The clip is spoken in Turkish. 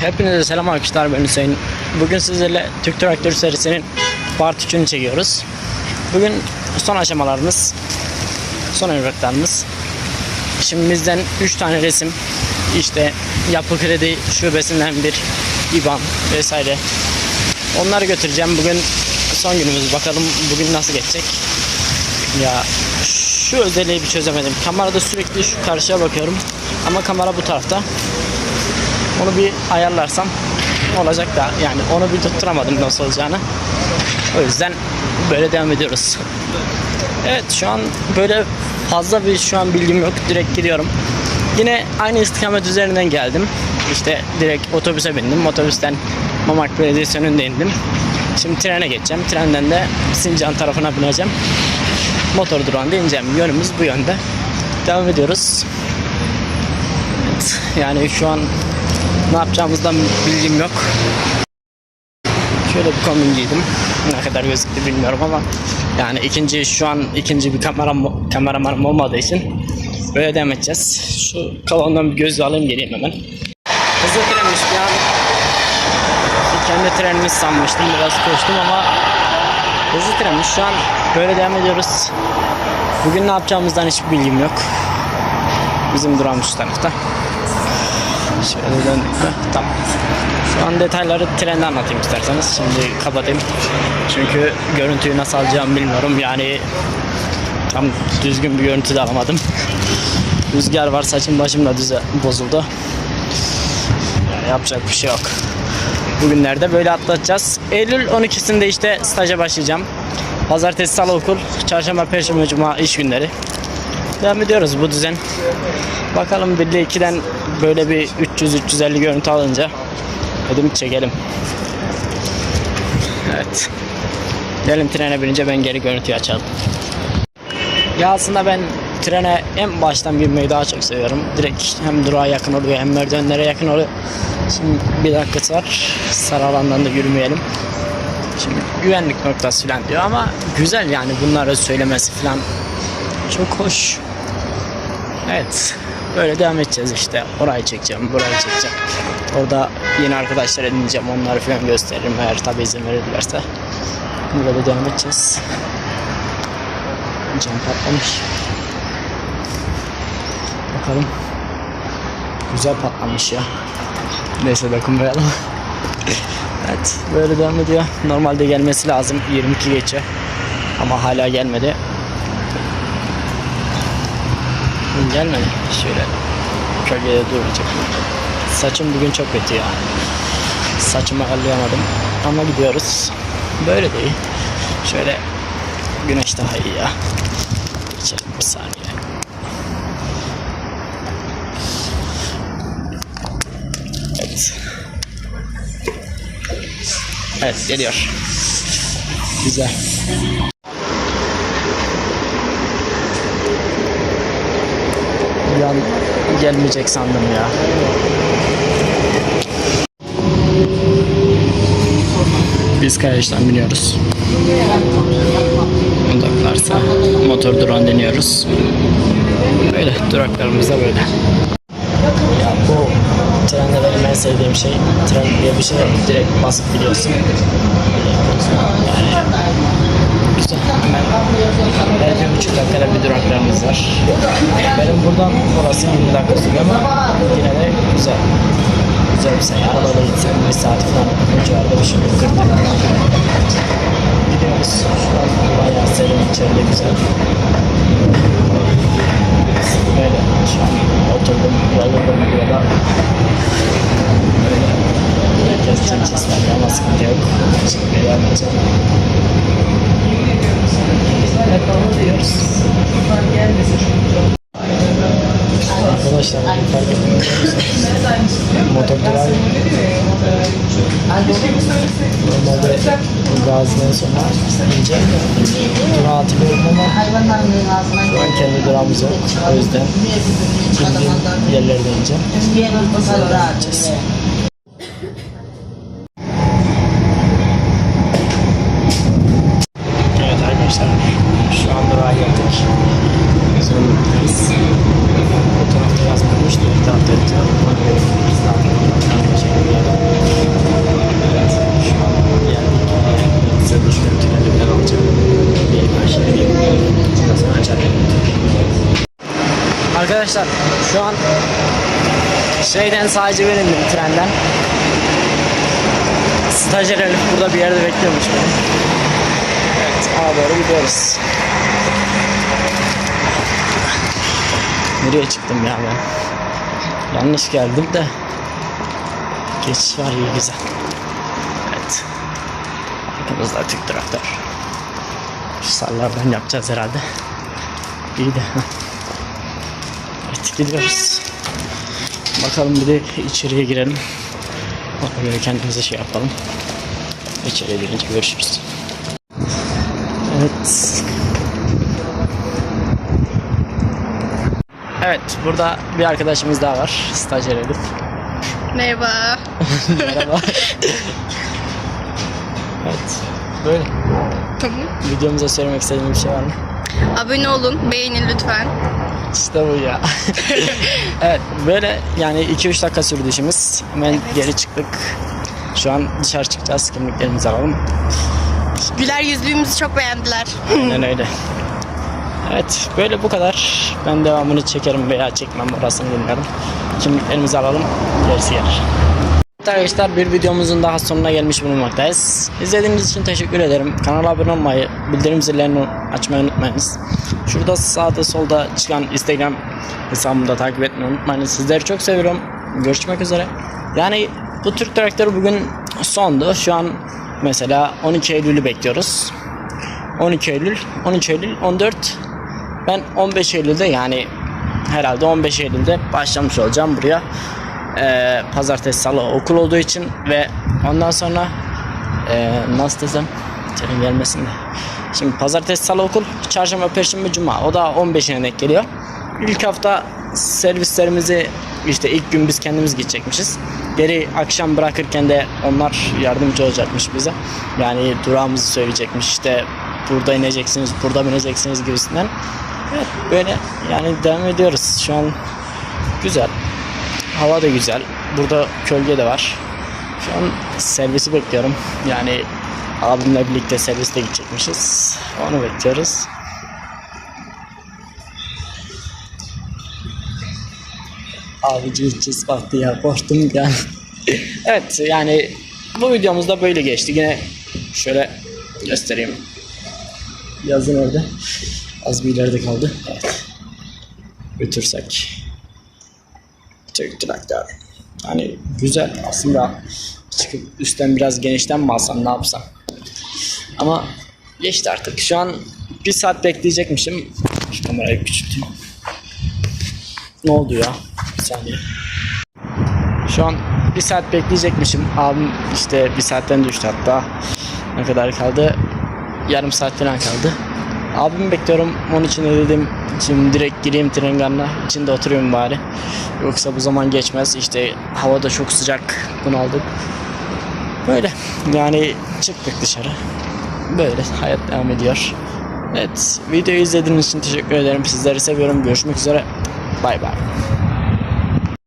Hepinize selam arkadaşlar ben Hüseyin. Bugün sizlerle Türk Traktör serisinin part 3'ünü çekiyoruz. Bugün son aşamalarımız, son evraklarımız. Şimdi bizden 3 tane resim, işte yapı kredi şubesinden bir IBAN vesaire. Onları götüreceğim. Bugün son günümüz. Bakalım bugün nasıl geçecek. Ya şu özelliği bir çözemedim. Kamerada sürekli şu karşıya bakıyorum. Ama kamera bu tarafta. Onu bir ayarlarsam olacak da yani onu bir tutturamadım nasıl olacağını. O yüzden böyle devam ediyoruz. Evet şu an böyle fazla bir şu an bilgim yok. Direkt gidiyorum. Yine aynı istikamet üzerinden geldim. İşte direkt otobüse bindim. Otobüsten Mamak Belediyesi önünde indim. Şimdi trene geçeceğim. Trenden de Sincan tarafına bineceğim. Motor durağında ineceğim. Yönümüz bu yönde. Devam ediyoruz. Evet, yani şu an ne yapacağımızdan bilgim yok. Şöyle bir kombin giydim. Ne kadar gözüktü bilmiyorum ama yani ikinci şu an ikinci bir kameram kameramanım olmadığı için böyle devam edeceğiz. Şu kolondan bir göz alayım geleyim hemen. Hızlı trenmiş bir an. Kendi trenimiz sanmıştım biraz koştum ama hızlı trenmiş şu an böyle devam ediyoruz. Bugün ne yapacağımızdan hiçbir bilgim yok. Bizim durağımız şu tarafta. Şöyle döndük? Tamam. Şu an detayları trende anlatayım isterseniz. Şimdi kapatayım. Çünkü görüntüyü nasıl alacağımı bilmiyorum. Yani tam düzgün bir görüntü de alamadım. Rüzgar var saçım başım da düze bozuldu. Yani yapacak bir şey yok. Bugünlerde böyle atlatacağız. Eylül 12'sinde işte staja başlayacağım. Pazartesi, salı okul, çarşamba, perşembe, cuma iş günleri. Devam ediyoruz bu düzen. Bakalım 1 ile 2'den böyle bir 300-350 görüntü alınca dedim çekelim. Evet. Gelin trene binince ben geri görüntüyü açalım. Ya aslında ben trene en baştan binmeyi daha çok seviyorum. Direkt hem durağa yakın oluyor hem merdivenlere yakın oluyor. Şimdi bir dakikası var. Sarı alandan da yürümeyelim. Şimdi güvenlik noktası falan diyor ama güzel yani bunları söylemesi falan çok hoş. Evet. Böyle devam edeceğiz işte. Orayı çekeceğim, burayı çekeceğim. Orada yeni arkadaşlar edineceğim. Onları falan gösteririm eğer tabi izin verirlerse. Böyle devam edeceğiz. Cam patlamış. Bakalım. Güzel patlamış ya. Neyse dokunmayalım. evet böyle devam ediyor. Normalde gelmesi lazım. 22 geçe. Ama hala gelmedi. Gelmedi. Şöyle kölgede duracak. Saçım bugün çok kötü ya. Saçımı ayarlayamadım. Ama gidiyoruz. Böyle değil. Şöyle güneş daha iyi ya. Geçelim bir saniye. Evet. Evet geliyor. Güzel. Bir an gelmeyecek sandım ya. Biz Kayaş'tan biniyoruz. Odaklarsa motor durağını deniyoruz. Böyle duraklarımız böyle. Ya bu trende benim en sevdiğim şey tren diye bir şey. Direkt basıp biliyorsun. Yani güzel. Hemen her bir buçuk dakikada bir duraklarımız var. Benim buradan orası 20 dakika sürüyor ama yine de güzel. Güzel bir sayı. Arabada gitsem bir saat falan o civarda bir şey yok. 40 dakika. Gidiyoruz. Şu an bayağı serin içeride güzel. Böyle şu an oturdum, yolladım burada. Böyle herkes için çizmedi ama sıkıntı yok. Şimdi edeceğim. Evet, diyoruz. Arkadaşlar fark etmiyor Motor durağı Normalde Gazi'den sonra ince durağı hatırlıyorum ama şu an kendi durağımız yok. O yüzden bildiğim yerlerde ineceğim. bir masal daha açacağız. Evet arkadaşlar şu an durağa geldik. Zümrüt'teyiz. Bu tarafta yazmamış, diğer tarafta yazıyor. Biz de arkadaşlar Şu an şeyden sadece verildim trenden. Stajyer Elif burada bir yerde bekliyormuş beni. Evet, ağa doğru gidiyoruz. Nereye çıktım ya ben? Yanlış geldim de. Geçiş var iyi güzel. Evet. Arkamızda Türk traktör. Şu sarlardan yapacağız herhalde. İyi de. Evet gidiyoruz. Bakalım bir de içeriye girelim. Ona göre kendimize şey yapalım. İçeriye girince görüşürüz. Evet. Evet burada bir arkadaşımız daha var. Stajyer Elif. Merhaba. Merhaba. evet. Böyle. Tamam. Videomuza söylemek istediğim bir şey var mı? Abone olun, beğenin lütfen. İşte bu ya. evet böyle yani 2-3 dakika sürdü işimiz. Hemen geri çıktık. Şu an dışarı çıkacağız. Kimliklerimizi alalım. Güler yüzlüğümüzü çok beğendiler. Aynen öyle. Evet böyle bu kadar. Ben devamını çekerim veya çekmem orasını bilmiyorum. Kimliklerimizi alalım. Gerisi gelir. Arkadaşlar bir videomuzun daha sonuna gelmiş bulunmaktayız. İzlediğiniz için teşekkür ederim. Kanala abone olmayı, bildirim zillerini açmayı unutmayınız. Şurada sağda solda çıkan Instagram hesabımı da takip etmeyi unutmayın. Sizleri çok seviyorum. Görüşmek üzere. Yani bu Türk traktörü bugün sondu. Şu an mesela 12 Eylül'ü bekliyoruz. 12 Eylül, 13 Eylül, 14 ben 15 Eylül'de yani herhalde 15 Eylül'de başlamış olacağım buraya. Ee, pazartesi salı okul olduğu için ve ondan sonra ee, nasıl desem terim gelmesin de. Şimdi pazartesi salı okul, çarşamba, perşembe, cuma. O da 15'ine denk geliyor. İlk hafta servislerimizi işte ilk gün biz kendimiz gidecekmişiz. Geri akşam bırakırken de onlar yardımcı olacakmış bize. Yani durağımızı söyleyecekmiş işte burada ineceksiniz, burada bineceksiniz gibisinden. Evet böyle yani devam ediyoruz. Şu an güzel. Hava da güzel. Burada kölge de var. Şu an servisi bekliyorum. Yani abimle birlikte serviste gidecekmişiz. Onu bekliyoruz. Abi cız baktı ya korktum yani. evet yani bu videomuz da böyle geçti. Yine şöyle göstereyim. Yazın orada. Az bir ileride kaldı. Evet. Götürsek. Türk traktör. Hani güzel aslında çıkıp üstten biraz genişten mi alsam ne yapsam. Ama geçti artık. Şu an bir saat bekleyecekmişim. Şu kamerayı küçülteyim. Ne oldu ya? Bir saniye. Şu an bir saat bekleyecekmişim. Abim işte bir saatten düştü hatta. Ne kadar kaldı? Yarım saat falan kaldı. Abimi bekliyorum. Onun için de dedim şimdi direkt gireyim tren garına. İçinde oturayım bari. Yoksa bu zaman geçmez. İşte hava da çok sıcak. Bunaldık. Böyle. Yani çıktık dışarı. Böyle hayat devam ediyor. Evet. Videoyu izlediğiniz için teşekkür ederim. Sizleri seviyorum. Görüşmek üzere. Bay bay.